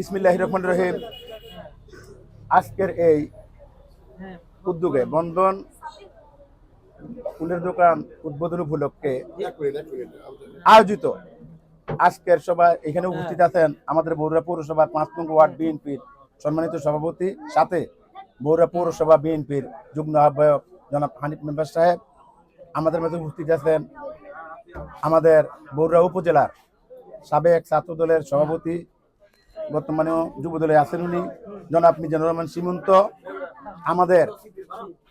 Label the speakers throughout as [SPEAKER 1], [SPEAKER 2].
[SPEAKER 1] ইসমিল্লাহ রহমান রহিম। আজকের এই উদ্যোগে বন্ধন ফুলের দোকান উদ্বোধন উপলক্ষে আয়োজিত। আজকের সভায় এখানে উপস্থিত আছেন আমাদের বগুড়া পৌরসভার পাঁচ নং ওয়ার্ড বিএনপির সম্মানিত সভাপতি সাথে বগুড়া পৌরসভা বিএনপির যুগ্ম আহ্বায়ক জনাব হানিফ মেম্বার সাহেব। আমাদের মধ্যে উপস্থিত আছেন আমাদের বগুড়া উপজেলার সাবেক ছাত্র দলের সভাপতি বর্তমানেও যুব দলে আছেন উনি। জনাব মিজানুর রহমান সীমন্ত আমাদের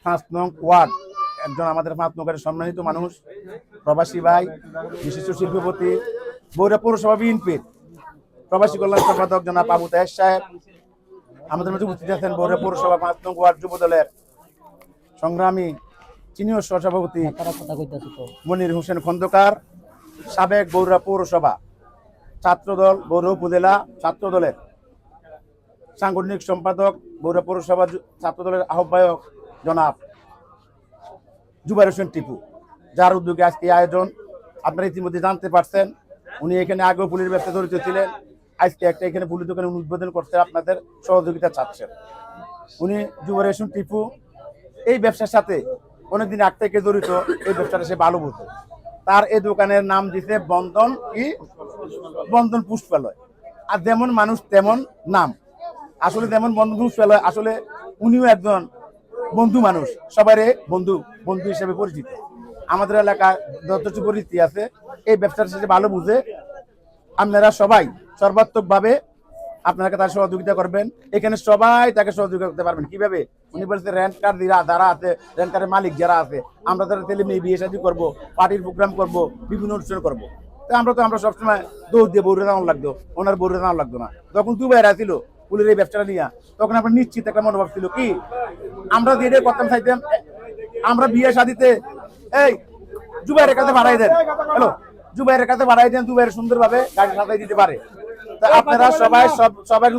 [SPEAKER 1] পাঁচ নং ওয়ার্ড একজন আমাদের পাঁচ নগরের সম্মানিত মানুষ প্রবাসী ভাই বিশিষ্ট শিল্পপতি বৌরা পৌরসভা বিএনপির প্রবাসী কল্যাণ সম্পাদক জনাব আবু তাহের সাহেব আমাদের মধ্যে উপস্থিত আছেন বৌরা পৌরসভা পাঁচ নং ওয়ার্ড যুব দলের সংগ্রামী চিনিয় সহসভাপতি
[SPEAKER 2] তারা কথা কইতাছে তো।
[SPEAKER 1] মনির হোসেন খন্দকার সাবেক বৌরা পৌরসভা ছাত্রদল বৌরা উপজেলা ছাত্র দলের সাংগঠনিক সম্পাদক বৌরা পৌরসভা যু- ছাত্র দলের আহ্বায়ক জনাব জুবাইর হোসেন টিপু। যার উদ্যোগে আজকে আয়োজন আপনারা ইতিমধ্যে জানতে পারছেন। উনি এখানে আগেও ফুলের ব্যবসা জড়িত ছিলেন। আজকে একটা এখানে ফুলের দোকানে উদ্বোধন করতে আপনাদের সহযোগিতা চাচ্ছেন। উনি জুবাইর হোসেন টিপু, এই ব্যবসার সাথে অনেকদিন আগ থেকে জড়িত, এই ব্যবসাটা সে ভালো বুঝতো তার এই দোকানের নাম দিছে বন্ধন কি বন্ধন পুষ্পালয়। আর যেমন মানুষ তেমন নাম। আসলে যেমন বন্ধন পুষ্পালয়, আসলে উনিও একজন বন্ধু মানুষ। সবারই বন্ধু বন্ধু হিসেবে পরিচিত। আমাদের এলাকায় যথেষ্ট পরিচিতি আছে, এই ব্যবসার সাথে ভালো বুঝে আপনারা সবাই সর্বাত্মকভাবে আপনাকে তার সহযোগিতা করবেন। এখানে সবাই তাকে সহযোগিতা করতে পারবেন। কীভাবে? উনি বলছে রেন্ট কার্ড যারা যারা আছে রেন্ট কার্ডের মালিক যারা আছে, আমরা তারা ছেলে মেয়ে বিয়ে শাদী করব পার্টির প্রোগ্রাম করব, বিভিন্ন অনুষ্ঠান করব। তো আমরা তো, আমরা সবসময় দৌড় দিয়ে বৌরে দাম লাগতো, ওনার বৌরে দাম লাগতো না। তখন দুবাই আসিল ফুলের এই ব্যবসাটা নিয়ে। তখন আপনার নিশ্চিত একটা মনোভাব ছিল কি? আমরা দিয়ে করতাম চাইতাম আমরা বিয়ে শাদিতে এই, জুবাইরের কাছে বাড়াই দেন। হ্যালো, জুবাইরের কাছে বাড়াই দেন, জুবাইর সুন্দরভাবে গাড়ি সাজাই দিতে পারে। তা আপনারা সবাই, সব, সবাই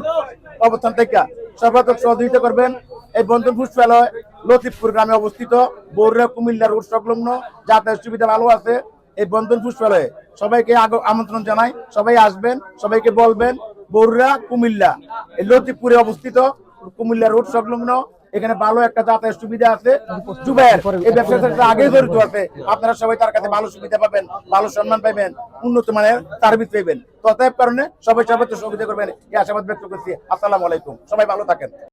[SPEAKER 1] অবস্থান থেকে সর্বাত্মক সহযোগিতা করবেন। এই বন্ধন পুষ্পালয় লতিফপুর গ্রামে অবস্থিত বৌরা কুমিল্লা রোড সংলগ্ন যাতায়াত সুবিধা ভালো আছে। এই বন্ধন পুষ্পালয়ে সবাইকে আমন্ত্রণ জানাই। সবাই আসবেন, সবাইকে বলবেন বৌরা কুমিল্লা, এই লতিফপুরে অবস্থিত কুমিল্লা রোড সংলগ্ন। এখানে ভালো একটা যাতায়াত সুবিধা আছে। এই ব্যবসার আগে জড়িত আছে। আপনারা সবাই তার কাছে ভালো সুবিধা পাবেন, ভালো সম্মান পাবেন উন্নত মানের সার্ভিস পাবেন তথায় কারণে সবাই সবাই সুবিধা করবেন, এই আশাবাদ ব্যক্ত করছি। আসসালামু আলাইকুম। সবাই ভালো থাকেন।